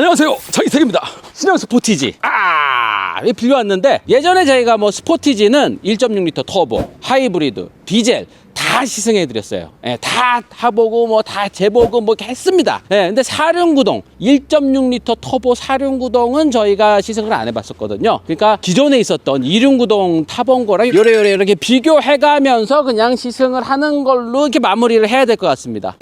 안녕하세요. 장희택입니다. 신형 스포티지. 아 예, 빌려왔는데? 예전에 저희가 뭐 스포티지는 1.6L 터보 하이브리드 디젤 다 시승해드렸어요. 예, 다 타보고 뭐 다 재보고 뭐 이렇게 했습니다. 예, 근데 사륜구동 1.6L 터보 사륜구동은 저희가 시승을 안 해봤었거든요. 그러니까 기존에 있었던 2륜구동 타본 거랑 요래요래 이렇게 비교해가면서 그냥 시승을 하는 걸로 이렇게 마무리를 해야 될 것 같습니다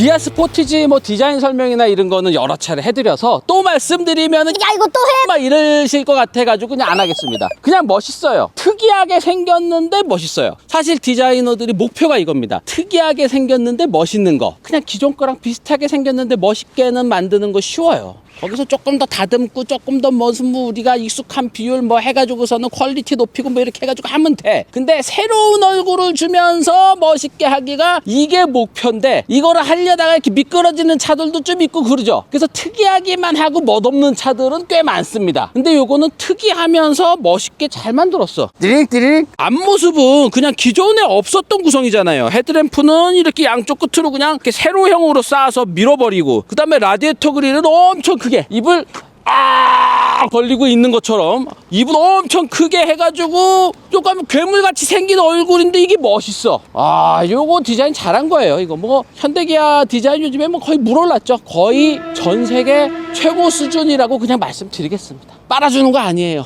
기아 스포티지 뭐 디자인 설명이나 이런 거는 여러 차례 해드려서 또 말씀드리면은 야 이거 또 해? 막 이러실 것 같아가지고 그냥 안 하겠습니다. 그냥 멋있어요. 특이하게 생겼는데 멋있어요. 사실 디자이너들이 목표가 이겁니다. 특이하게 생겼는데 멋있는 거. 그냥 기존 거랑 비슷하게 생겼는데 멋있게는 만드는 거 쉬워요. 거기서 조금 더 다듬고 조금 더 무슨 뭐 우리가 익숙한 비율 뭐 해가지고서는 퀄리티 높이고 뭐 이렇게 해가지고 하면 돼. 근데 새로운 얼굴을 주면서 멋있게 하기가 이게 목표인데 이거를 하려다가 이렇게 미끄러지는 차들도 좀 있고 그러죠. 그래서 특이하기만 하고 멋없는 차들은 꽤 많습니다. 근데 요거는 특이하면서 멋있게 잘 만들었어. 띠링띠링. 앞모습은 그냥 기존에 없었던 구성이잖아요. 헤드램프는 이렇게 양쪽 끝으로 그냥 이렇게 세로형으로 쌓아서 밀어버리고 그 다음에 라디에이터 그릴은 엄청 크게 입을 아 벌리고 있는 것처럼 입은 엄청 크게 해가지고 조금 괴물같이 생긴 얼굴인데 이게 멋있어. 아 요거 디자인 잘한 거예요. 이거 뭐 현대기아 디자인 요즘에 뭐 거의 물올랐죠. 거의 전 세계 최고 수준이라고 그냥 말씀드리겠습니다. 빨아주는 거 아니에요.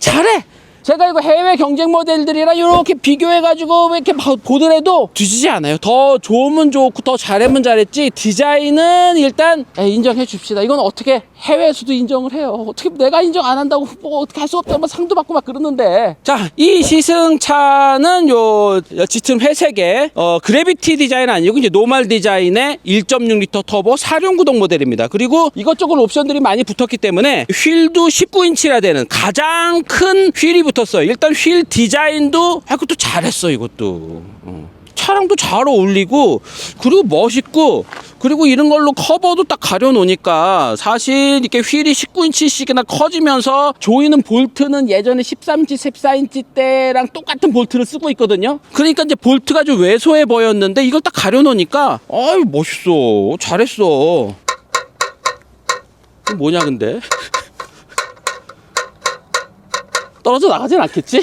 잘해 제가 이거 해외 경쟁 모델들이랑 이렇게 비교해가지고 이렇게 봐- 보더라도 뒤지지 않아요. 더 좋으면 좋고 더 잘하면 잘했지 디자인은 일단 에, 인정해 줍시다. 이건 어떻게 해외에서도 인정을 해요. 어떻게 내가 인정 안 한다고 뭐 어떻게 할 수 없다. 뭐 상도 받고 막 그러는데 자 이 시승차는 요 짙은 회색의 어, 그래비티 디자인 아니고 이제 노멀 디자인의 1.6L 터보 사륜구동 모델입니다. 그리고 이것저것 옵션들이 많이 붙었기 때문에 휠도 19인치라 되는 가장 큰 휠이 붙었어요. 일단 휠 디자인도 아 그것도 잘했어 이것도. 어. 차량도 잘 어울리고 그리고 멋있고 그리고 이런 걸로 커버도 딱 가려놓으니까 사실 이렇게 휠이 19인치씩이나 커지면서 조이는 볼트는 예전에 13인치, 14인치 때랑 똑같은 볼트를 쓰고 있거든요. 그러니까 이제 볼트가 좀 왜소해 보였는데 이걸 딱 가려놓으니까 아유 멋있어 잘했어. 뭐냐 근데? 떨어져 나가진 않겠지?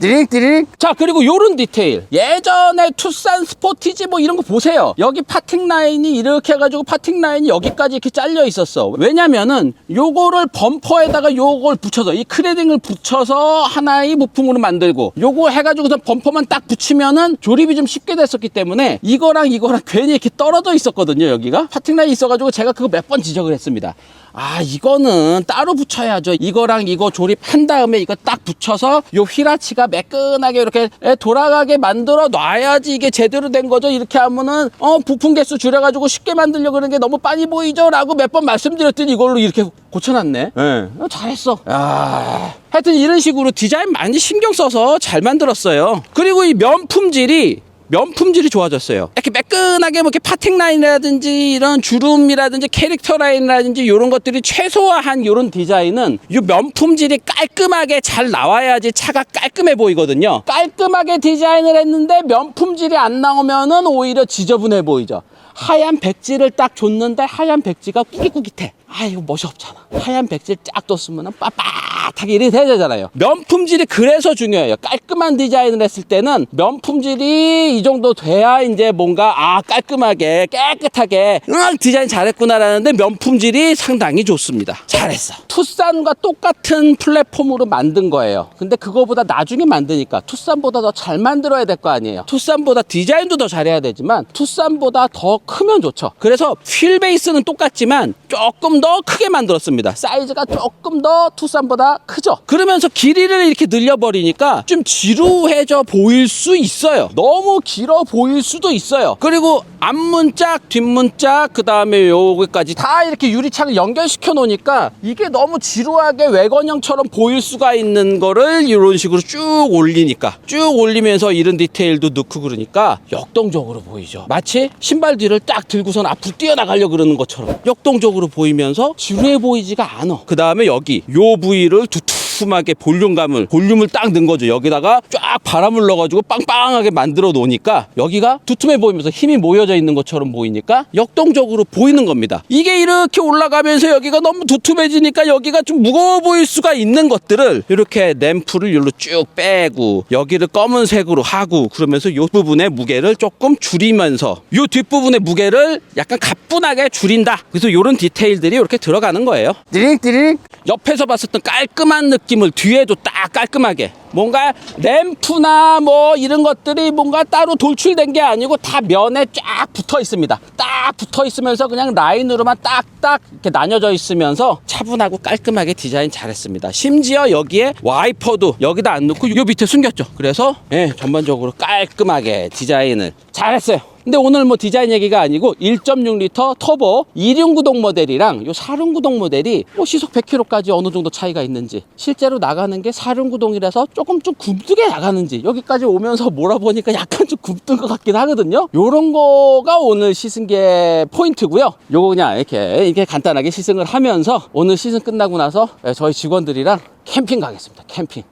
띠링띠링. 자 그리고 요런 디테일. 예전에 투싼 스포티지 뭐 이런 거 보세요. 여기 파팅 라인이 이렇게 해가지고 파팅 라인이 여기까지 이렇게 잘려 있었어. 왜냐면은 요거를 범퍼에다가 요걸 붙여서 이 크레딩을 붙여서 하나의 부품으로 만들고 요거 해가지고서 범퍼만 딱 붙이면은 조립이 좀 쉽게 됐었기 때문에 이거랑 이거랑 괜히 이렇게 떨어져 있었거든요 여기가. 파팅 라인이 있어가지고 제가 그거 몇 번 지적을 했습니다. 아 이거는 따로 붙여야죠. 이거랑 이거 조립한 다음에 이거 딱 붙여서 요 휘라치가 매끈하게 이렇게 돌아가게 만들어 놔야지 이게 제대로 된 거죠? 이렇게 하면은 어 부품 개수 줄여가지고 쉽게 만들려고 그러는 게 너무 빤히 보이죠? 라고 몇 번 말씀드렸더니 이걸로 이렇게 고쳐놨네. 예. 어, 잘했어. 야. 하여튼 이런 식으로 디자인 많이 신경 써서 잘 만들었어요. 그리고 이 면 품질이 면 품질이 좋아졌어요. 이렇게 매끈하게 뭐 이렇게 파팅 라인이라든지 이런 주름이라든지 캐릭터 라인이라든지 이런 것들이 최소화한 이런 디자인은 이 면 품질이 깔끔하게 잘 나와야지 차가 깔끔해 보이거든요. 깔끔하게 디자인을 했는데 면 품질이 안 나오면은 오히려 지저분해 보이죠. 하얀 백지를 딱 줬는데 하얀 백지가 꾸깃꾸깃해. 아 이거 멋이 없잖아. 하얀 백지를 쫙 뒀으면 빳빳하게 이렇게 돼야 되잖아요. 면 품질이 그래서 중요해요. 깔끔한 디자인을 했을 때는 면 품질이 이 정도 돼야 이제 뭔가 아 깔끔하게 깨끗하게 응 디자인 잘했구나라는데 면 품질이 상당히 좋습니다. 잘했어. 투싼과 똑같은 플랫폼으로 만든 거예요. 근데 그거보다 나중에 만드니까 투싼보다 더 잘 만들어야 될 거 아니에요. 투싼보다 디자인도 더 잘해야 되지만 투싼보다 더 크면 좋죠. 그래서 휠 베이스는 똑같지만 조금 조금 더 크게 만들었습니다. 사이즈가 조금 더 투싼보다 크죠. 그러면서 길이를 이렇게 늘려버리니까 좀 지루해져 보일 수 있어요. 너무 길어 보일 수도 있어요. 그리고 앞문짝, 뒷문짝, 그 다음에 여기까지 다 이렇게 유리창을 연결시켜 놓으니까 이게 너무 지루하게 외건형처럼 보일 수가 있는 거를 이런 식으로 쭉 올리니까 쭉 올리면서 이런 디테일도 넣고 그러니까 역동적으로 보이죠. 마치 신발 뒤를 딱 들고선 앞으로 뛰어나가려고 그러는 것처럼 역동적으로 보이면 서 지루해 보이지가 않아. 그 다음에 여기 요 부위를 두 툼하게 볼륨감을 볼륨을 딱 넣은 거죠. 여기다가 쫙 바람을 넣어가지고 빵빵하게 만들어 놓으니까 여기가 두툼해 보이면서 힘이 모여져 있는 것처럼 보이니까 역동적으로 보이는 겁니다. 이게 이렇게 올라가면서 여기가 너무 두툼해지니까 여기가 좀 무거워 보일 수가 있는 것들을 이렇게 램프를 여기로 쭉 빼고 여기를 검은색으로 하고 그러면서 이 부분의 무게를 조금 줄이면서 이 뒷부분의 무게를 약간 가뿐하게 줄인다. 그래서 이런 디테일들이 이렇게 들어가는 거예요. 띠링띠링 옆에서 때 깔끔한 느낌 을 뒤에도 딱 깔끔하게 뭔가 램프나 뭐 이런 것들이 뭔가 따로 돌출된 게 아니고 다 면에 쫙 붙어 있습니다. 딱 붙어 있으면서 그냥 라인으로만 딱딱 이렇게 나뉘어져 있으면서 차분하고 깔끔하게 디자인 잘했습니다. 심지어 여기에 와이퍼도 여기다 안 넣고 요 밑에 숨겼죠. 그래서 예, 전반적으로 깔끔하게 디자인을 잘했어요. 근데 오늘 뭐 디자인 얘기가 아니고 1.6리터 터보 2륜 구동 모델이랑 요 4륜 구동 모델이 뭐 시속 100km까지 어느 정도 차이가 있는지 실제로 나가는 게 4륜 구동이라서 조금 좀 굼뜨게 나가는지 여기까지 오면서 몰아보니까 약간 좀 굼뜬 것 같긴 하거든요. 요런 거가 오늘 시승계 포인트고요. 요거 그냥 이렇게 이렇게 간단하게 시승을 하면서 오늘 시승 끝나고 나서 예, 저희 직원들이랑 캠핑 가겠습니다. 캠핑.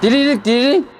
디리릭 디리릭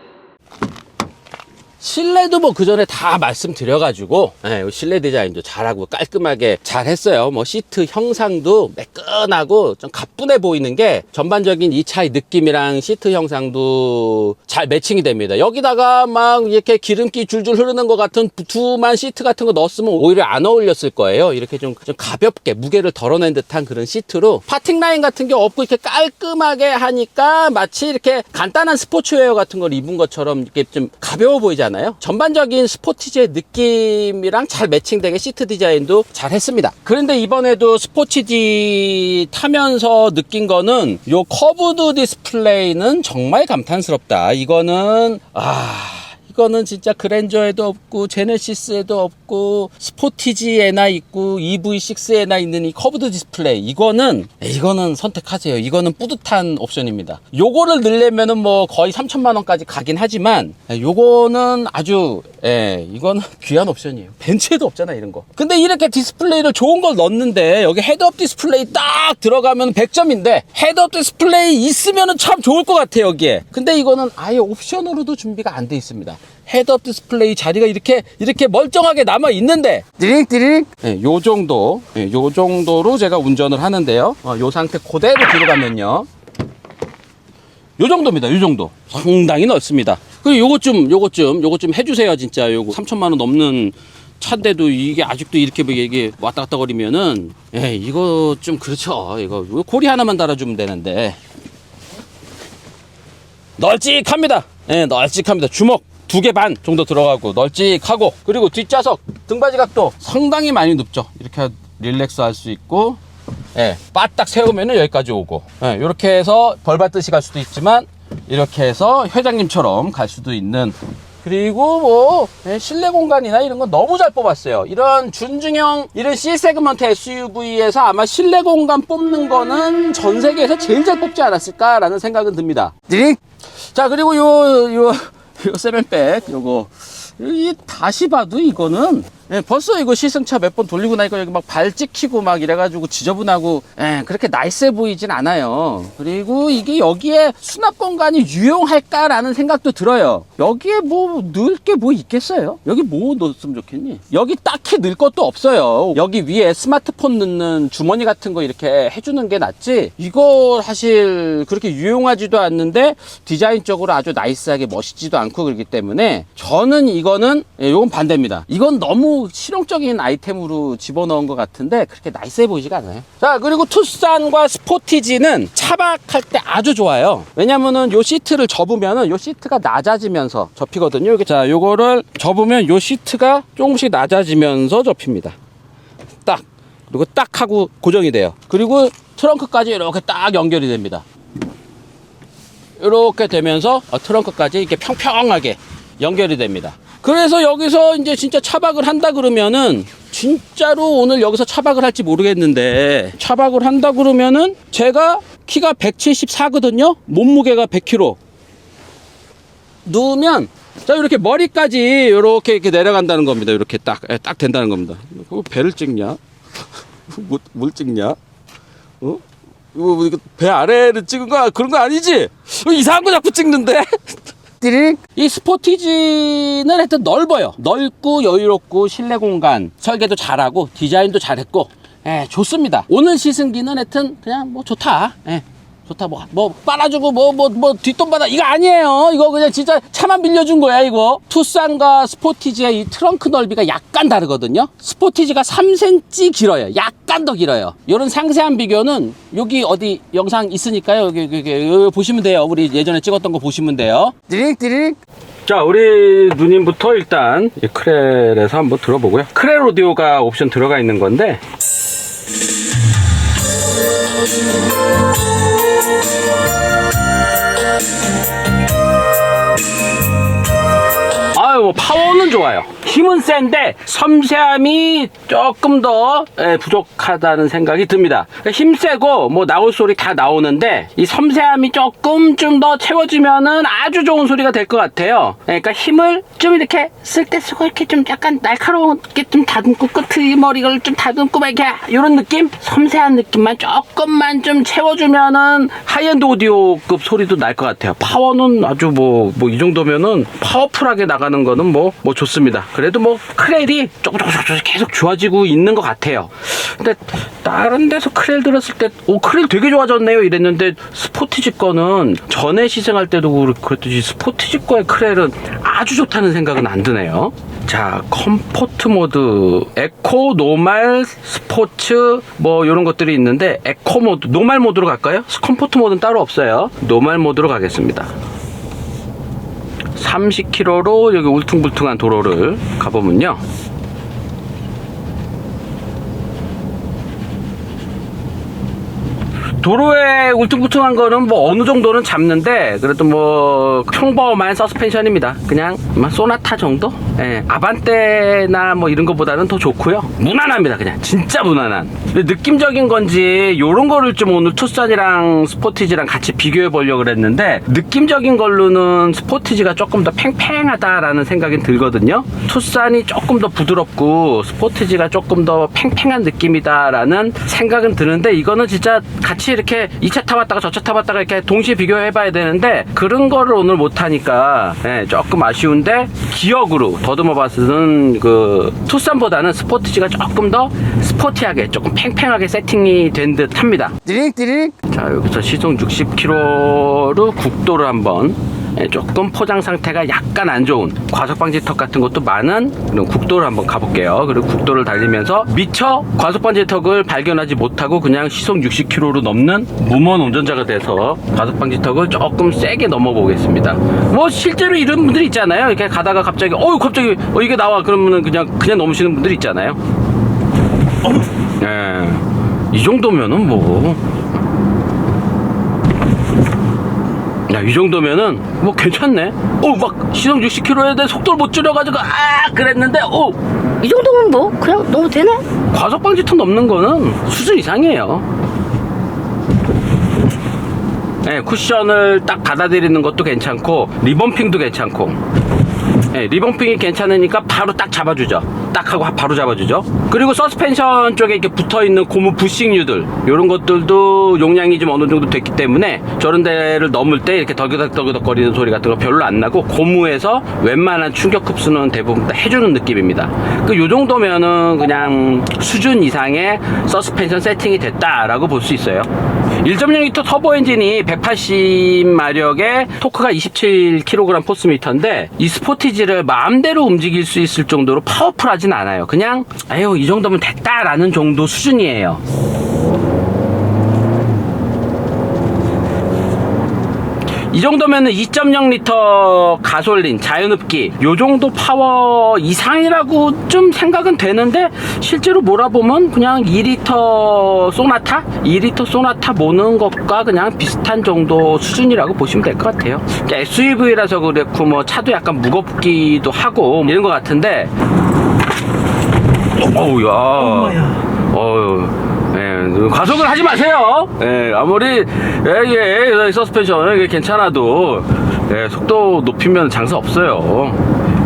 실내도 뭐 그 전에 다 말씀드려가지고 예, 요 실내 디자인도 잘하고 깔끔하게 잘했어요. 뭐 시트 형상도 매끈하고 좀 가뿐해 보이는 게 전반적인 이 차의 느낌이랑 시트 형상도 잘 매칭이 됩니다. 여기다가 막 이렇게 기름기 줄줄 흐르는 것 같은 두툼한 시트 같은 거 넣었으면 오히려 안 어울렸을 거예요. 이렇게 좀, 좀 가볍게 무게를 덜어낸 듯한 그런 시트로 파팅 라인 같은 게 없고 이렇게 깔끔하게 하니까 마치 이렇게 간단한 스포츠웨어 같은 걸 입은 것처럼 이렇게 좀 가벼워 보이 잖아요. 전반적인 스포티지의 느낌이랑 잘 매칭되게 시트 디자인도 잘 했습니다. 그런데 이번에도 스포티지 타면서 느낀 거는 요 커브드 디스플레이는 정말 감탄스럽다. 이거는 아 이거는 진짜 그랜저에도 없고 제네시스에도 없고 스포티지에나 있고 EV6에나 있는 이 커브드 디스플레이 이거는 이거는 선택하세요. 이거는 뿌듯한 옵션입니다. 요거를 넣으려면은 뭐 거의 3천만 원까지 가긴 하지만 요거는 아주 예, 이거는 귀한 옵션이에요. 벤츠에도 없잖아 이런 거. 근데 이렇게 디스플레이를 좋은 걸 넣었는데 여기 헤드업 디스플레이 딱 들어가면 100점인데 헤드업 디스플레이 있으면은 참 좋을 것 같아 여기에. 근데 이거는 아예 옵션으로도 준비가 안 돼 있습니다. 헤드업 디스플레이 자리가 이렇게 이렇게 멀쩡하게 남아 있는데. 띠링 띠링. 네, 요 정도. 네, 요 정도로 제가 운전을 하는데요. 어, 요 상태 그대로 들어가면요. 요 정도입니다 요 정도. 상당히 넓습니다. 그리고 요것 좀 요것 좀 요것 좀 해주세요 진짜. 요거 3천만 원 넘는 차인데도 이게 아직도 이렇게 뭐 이게 왔다 갔다 거리면은. 예 이거 좀 그렇죠. 이거 고리 하나만 달아주면 되는데. 널찍합니다. 예, 널찍합니다. 주먹 두 개 반 정도 들어가고 널찍하고 그리고 뒷좌석 등받이 각도 상당히 많이 높죠. 이렇게 릴렉스 할 수 있고 예, 바딱 세우면은 여기까지 오고 예, 이렇게 해서 벌 받듯이 갈 수도 있지만 이렇게 해서 회장님처럼 갈 수도 있는 그리고 뭐 예, 실내 공간이나 이런 거 너무 잘 뽑았어요. 이런 준중형 이런 C 세그먼트 SUV에서 아마 실내 공간 뽑는 거는 전 세계에서 제일 잘 뽑지 않았을까라는 생각은 듭니다. 자 그리고 요 요 요, 요 세면백 요거. 이 다시 봐도 이거는 예, 벌써 이거 시승차 몇 번 돌리고 나니까 여기 막 발 찍히고 막 이래가지고 지저분하고 예, 그렇게 나이스해 보이진 않아요. 그리고 이게 여기에 수납 공간이 유용할까라는 생각도 들어요. 여기에 뭐 넣을 게 뭐 있겠어요? 여기 뭐 넣었으면 좋겠니? 여기 딱히 넣을 것도 없어요. 여기 위에 스마트폰 넣는 주머니 같은 거 이렇게 해주는 게 낫지. 이거 사실 그렇게 유용하지도 않는데 디자인적으로 아주 나이스하게 멋있지도 않고 그렇기 때문에 저는 이거는 예, 이건 반대입니다. 이건 너무 실용적인 아이템으로 집어넣은 것 같은데 그렇게 나이스해 보이지가 않아요. 자 그리고 투싼과 스포티지는 차박할 때 아주 좋아요. 왜냐면은 요 시트를 접으면은 요 시트가 낮아지면서 접히거든요. 자 요거를 접으면 요 시트가 조금씩 낮아지면서 접힙니다. 딱 그리고 딱 하고 고정이 돼요. 그리고 트렁크까지 이렇게 딱 연결이 됩니다. 이렇게 되면서 어, 트렁크까지 이렇게 평평하게 연결이 됩니다. 그래서 여기서 이제 진짜 차박을 한다 그러면은 진짜로 오늘 여기서 차박을 할지 모르겠는데 차박을 한다 그러면은 제가 키가 174거든요. 몸무게가 100kg. 누우면 자 이렇게 머리까지 이렇게 이렇게 내려간다는 겁니다. 이렇게 딱 예, 딱 된다는 겁니다. 그거 배를 찍냐? 뭘, 뭘 찍냐? 어? 이거 뭐 이거 배 아래를 찍은 거 그런 거 아니지? 어, 이상한 거 자꾸 찍는데. 띠릭. 이 스포티지는 하여튼 넓어요. 넓고 여유롭고 실내 공간 설계도 잘하고 디자인도 잘했고 예, 좋습니다. 오늘 시승기는 하여튼 그냥 뭐 좋다. 예. 좋다 뭐 뭐 빨아주고 뭐 뭐 뭐 뒷돈 받아. 이거 아니에요. 이거 그냥 진짜 차만 빌려준 거야 이거. 투싼과 스포티지의 이 트렁크 넓이가 약간 다르거든요. 스포티지가 3cm 길어요. 약간 더 길어요. 이런 상세한 비교는 여기 어디 영상 있으니까요. 여기, 여기, 여기, 여기 보시면 돼요. 우리 예전에 찍었던 거 보시면 돼요. 디릭 디릭 자 우리 누님부터 일단 이 크렐에서 한번 들어보고요. 크렐 오디오가 옵션 들어가 있는 건데 뭐 파워는 좋아요 힘은 센데 섬세함이 조금 더 예, 부족하다는 생각이 듭니다. 그러니까 힘 세고 뭐 나올 소리 다 나오는데 이 섬세함이 조금 좀 더 채워지면은 아주 좋은 소리가 될 것 같아요. 그러니까 힘을 좀 이렇게 쓸 때 쓰고 이렇게 좀 약간 날카롭게 좀 다듬고 끝의 머리를 좀 다듬고 막 이렇게 이런 느낌? 섬세한 느낌만 조금만 좀 채워주면은 하이엔드 오디오급 소리도 날 것 같아요. 파워는 아주 뭐 뭐 이 정도면은 파워풀하게 나가는 거는 뭐뭐 좋습니다 그래도 뭐 크렐이 조금 조금 조금 계속 좋아지고 있는 것 같아요. 근데 다른 데서 크렐 들었을 때 오 크렐 되게 좋아졌네요 이랬는데 스포티지 거는 전에 시승할 때도 그랬듯이 스포티지 거의 크렐은 아주 좋다는 생각은 안 드네요. 자 컴포트 모드 에코 노말 스포츠 뭐 이런 것들이 있는데 에코 모드 노말 모드로 갈까요? 컴포트 모드는 따로 없어요. 노말 모드로 가겠습니다 30km로 여기 울퉁불퉁한 도로를 가보면요. 도로에 울퉁불퉁한 거는 뭐 어느 정도는 잡는데 그래도 뭐 평범한 서스펜션입니다. 그냥 뭐 소나타 정도? 예, 아반떼나 뭐 이런 거보다는 더 좋고요. 무난합니다. 그냥 진짜 무난한. 느낌적인 건지 요런 거를 좀 오늘 투싼이랑 스포티지랑 같이 비교해 보려고 그랬는데 느낌적인 걸로는 스포티지가 조금 더 팽팽하다라는 생각이 들거든요. 투싼이 조금 더 부드럽고 스포티지가 조금 더 팽팽한 느낌이다라는 생각은 드는데 이거는 진짜 같이 이렇게 2차 타봤다가 저 차 타봤다가 이렇게 동시에 비교해 봐야 되는데 그런 거를 오늘 못 하니까 예, 조금 아쉬운데 기억으로 더듬어 봤을 그 투싼보다는 스포티지가 조금 더 스포티하게 조금 팽팽하게 세팅이 된 듯 합니다. 디릭디릭. 자 여기서 시속 60km로 국도를 한번 예, 조금 포장 상태가 약간 안 좋은 과속 방지 턱 같은 것도 많은 그런 국도를 한번 가볼게요. 그리고 국도를 달리면서 미처 과속 방지 턱을 발견하지 못하고 그냥 시속 60km로 넘는 무모한 운전자가 돼서 과속 방지 턱을 조금 세게 넘어보겠습니다. 뭐 실제로 이런 분들 있잖아요. 이렇게 가다가 갑자기 어유 갑자기 어 이게 나와 그러면은 그냥 그냥 넘으시는 분들 있잖아요. 예. 이 정도면은 뭐 야, 이 정도면은 뭐 괜찮네. 어, 막 시속 60km에 대해 속도를 못 줄여가지고 아 그랬는데, 어, 이 정도면 뭐 그냥 너무 되네? 과속 방지턱 넘는 거는 수준 이상이에요. 네, 쿠션을 딱 받아들이는 것도 괜찮고 리범핑도 괜찮고. 네, 리범핑이 괜찮으니까 바로 딱 잡아주죠. 딱 하고 바로 잡아주죠. 그리고 서스펜션 쪽에 이렇게 붙어 있는 고무 부싱류들 이런 것들도 용량이 좀 어느 정도 됐기 때문에 저런 데를 넘을 때 이렇게 덜그덕덜그덕 거리는 소리 같은 거 별로 안 나고 고무에서 웬만한 충격 흡수는 대부분 다 해주는 느낌입니다. 그 요 정도면은 그냥 수준 이상의 서스펜션 세팅이 됐다라고 볼 수 있어요. 1.6L 터보 엔진이 180마력에 토크가 27kg 포스미터인데 이 스포티지를 마음대로 움직일 수 있을 정도로 파워풀하진 않아요. 그냥 아유 이 정도면 됐다라는 정도 수준이에요. 이 정도면은 2.0리터 가솔린 자연흡기 요 정도 파워 이상이라고 좀 생각은 되는데 실제로 몰아보면 그냥 2리터 소나타 2리터 소나타 모는 것과 그냥 비슷한 정도 수준이라고 보시면 될 것 같아요. SUV라서 그렇고 뭐 차도 약간 무겁기도 하고 이런 것 같은데. 어우야. 어휴 예, 과속을 하지 마세요. 예, 아무리 예, 예, 서스펜션 이게 괜찮아도 예, 속도 높이면 장사 없어요.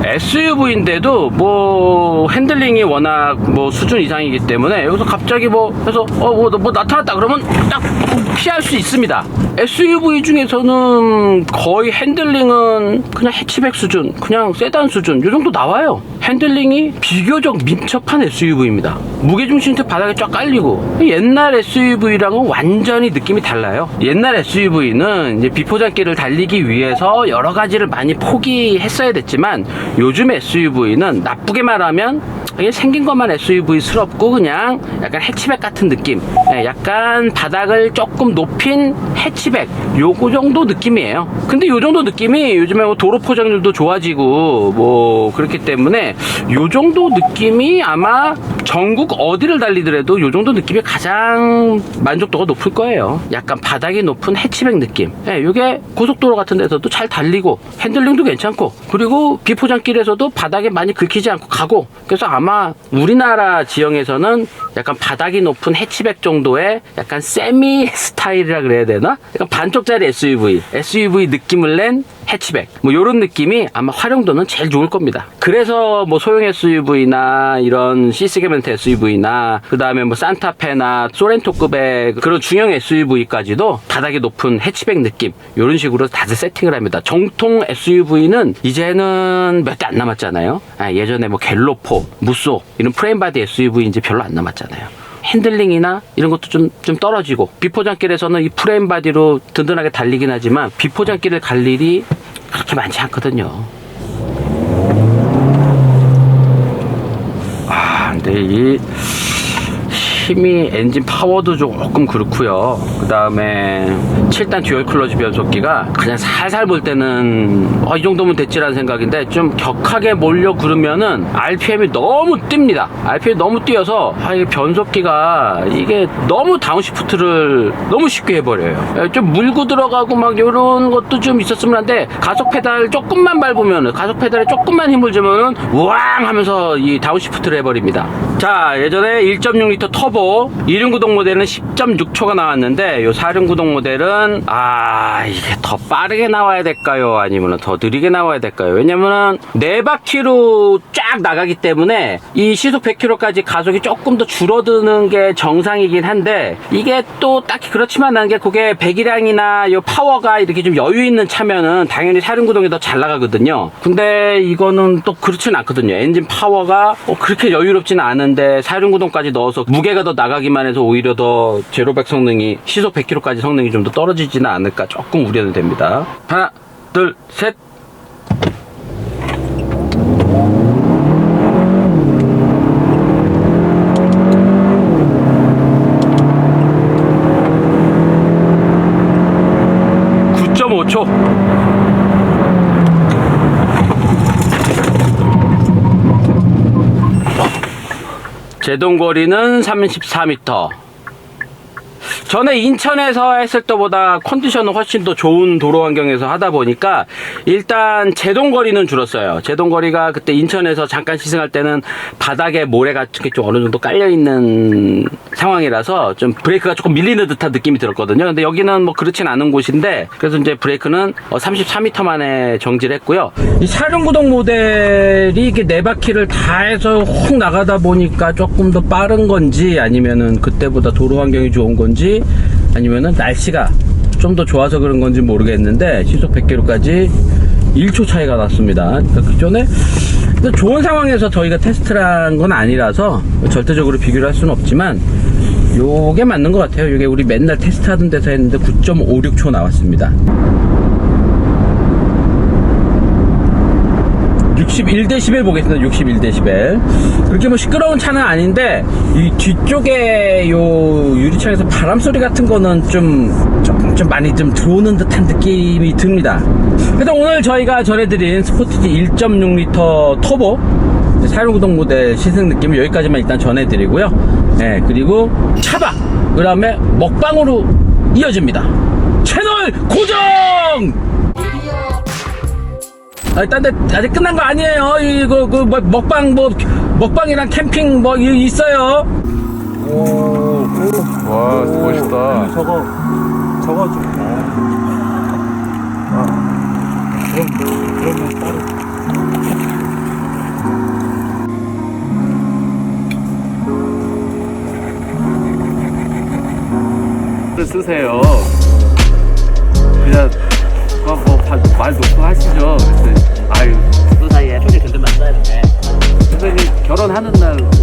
SUV인데도 뭐 핸들링이 워낙 뭐 수준 이상이기 때문에 여기서 갑자기 뭐 해서 어뭐 뭐 나타났다 그러면 딱 피할 수 있습니다. SUV 중에서는 거의 핸들링은 그냥 해치백 수준, 그냥 세단 수준 이 정도 나와요. 핸들링이 비교적 민첩한 SUV입니다. 무게중심도 바닥에 쫙 깔리고 옛날 SUV랑은 완전히 느낌이 달라요. 옛날 SUV는 이제 비포장길을 달리기 위해서 여러 가지를 많이 포기했어야 됐지만 요즘 SUV는 나쁘게 말하면 이게 생긴 것만 SUV스럽고 그냥 약간 해치백 같은 느낌. 예, 약간 바닥을 조금 높인 해치백. 요거 정도 느낌이에요. 근데 요 정도 느낌이 요즘에 뭐 도로 포장률도 좋아지고 뭐 그렇기 때문에 요 정도 느낌이 아마 전국 어디를 달리더라도 요 정도 느낌이 가장 만족도가 높을 거예요. 약간 바닥이 높은 해치백 느낌. 예, 요게 고속도로 같은 데서도 잘 달리고 핸들링도 괜찮고 그리고 비포장길에서도 바닥에 많이 긁히지 않고 가고 그래서 아마 우리나라 지형에서는 약간 바닥이 높은 해치백 정도의 약간 세미 스타일이라 그래야 되나? 약간 반쪽짜리 SUV, SUV 느낌을 낸 해치백 뭐 요런 느낌이 아마 활용도는 제일 좋을 겁니다. 그래서 뭐 소형 SUV나 이런 C 세그멘트 SUV나 그 다음에 뭐 산타페나 소렌토급의 그런 중형 SUV까지도 바닥이 높은 해치백 느낌 요런 식으로 다들 세팅을 합니다. 정통 SUV는 이제는 몇 대 안 남았잖아요. 아, 예전에 뭐 갤로포, 무쏘 이런 프레임 바디 SUV 이제 별로 안 남았잖아요. 핸들링이나 이런 것도 좀, 좀 떨어지고 비포장길에서는 이 프레임 바디로 든든하게 달리긴 하지만 비포장길을 갈 일이 그렇게 많지 않거든요. 아, 근데 이 힘이 엔진 파워도 조금 그렇고요. 그 다음에 7단 듀얼 클러치 변속기가 그냥 살살 볼 때는 어, 이 정도면 됐지라는 생각인데 좀 격하게 몰려 그러면은 RPM이 너무 뜁니다. RPM이 너무 뛰어서 아, 이 변속기가 이게 너무 다운시프트를 너무 쉽게 해버려요. 예, 좀 물고 들어가고 막 이런 것도 좀 있었으면 한데 가속 페달 조금만 밟으면은 가속 페달에 조금만 힘을 주면은 우왕 하면서 이 다운시프트를 해버립니다. 자 예전에 1.6L 터보 2륜구동 모델은 10.6초가 나왔는데 요 4륜 구동 모델은 아 이게 더 빠르게 나와야 될까요? 아니면 더 느리게 나와야 될까요? 왜냐면은 네 바퀴로 쫙 나가기 때문에 이 시속 100km까지 가속이 조금 더 줄어드는 게 정상이긴 한데 이게 또 딱히 그렇지만 않은 게 그게 배기량이나 요 파워가 이렇게 좀 여유 있는 차면은 당연히 4륜 구동이 더 잘 나가거든요. 근데 이거는 또 그렇진 않거든요. 엔진 파워가 어, 그렇게 여유롭지는 않은데 4륜 구동까지 넣어서 무게가 더 나가기만 해서 오히려 더 제로백 성능이 시속 100km까지 성능이 좀 더 떨어지지는 않을까 조금 우려는 됩니다. 하나, 둘, 셋. (9.5초) 제동거리는 34m. 전에 인천에서 했을 때보다 컨디션은 훨씬 더 좋은 도로 환경에서 하다 보니까 일단 제동거리는 줄었어요. 제동거리가 그때 인천에서 잠깐 시승할 때는 바닥에 모래 같은 게좀 어느 정도 깔려 있는 상황이라서 좀 브레이크가 조금 밀리는 듯한 느낌이 들었거든요. 근데 여기는 뭐 그렇진 않은 곳인데 그래서 이제 브레이크는 34m 만에 정지를 했고요. 이 사륜구동 모델이 이게 네 바퀴를 다 해서 훅 나가다 보니까 조금 더 빠른 건지 아니면은 그때보다 도로 환경이 좋은 건지 아니면은 날씨가 좀 더 좋아서 그런 건지 모르겠는데 시속 100km까지 1초 차이가 났습니다. 그러니까 기존에 근데 좋은 상황에서 저희가 테스트를 한 건 아니라서 절대적으로 비교를 할 수는 없지만 요게 맞는 것 같아요. 이게 우리 맨날 테스트하던 데서 했는데 9.56초 나왔습니다. 61데시벨 보겠습니다. 61데시벨. 그렇게 뭐 시끄러운 차는 아닌데 이 뒤쪽에 요 유리창에서 바람 소리 같은 거는 좀 조금 좀 많이 좀 들어오는 듯한 느낌이 듭니다. 그래서 오늘 저희가 전해드린 스포티지 1.6L 터보 사용구동 모델 시승 느낌을 여기까지만 일단 전해드리고요. 네, 그리고 차박, 그 다음에 먹방으로 이어집니다. 채널 고정! 아, 딴데 아직 끝난 거 아니에요. 이거 그 뭐, 먹방 뭐 먹방이랑 캠핑 뭐 이- 있어요. 와 멋있다. 저거 저거 좀 아, 그럼 그러면 따로 쓰세요. 그냥 뭐말 놓고 하시죠. 그래서 아유 그 사이에 초지 든든만 써야 되네. 선생님 결혼하는 쌌더라고.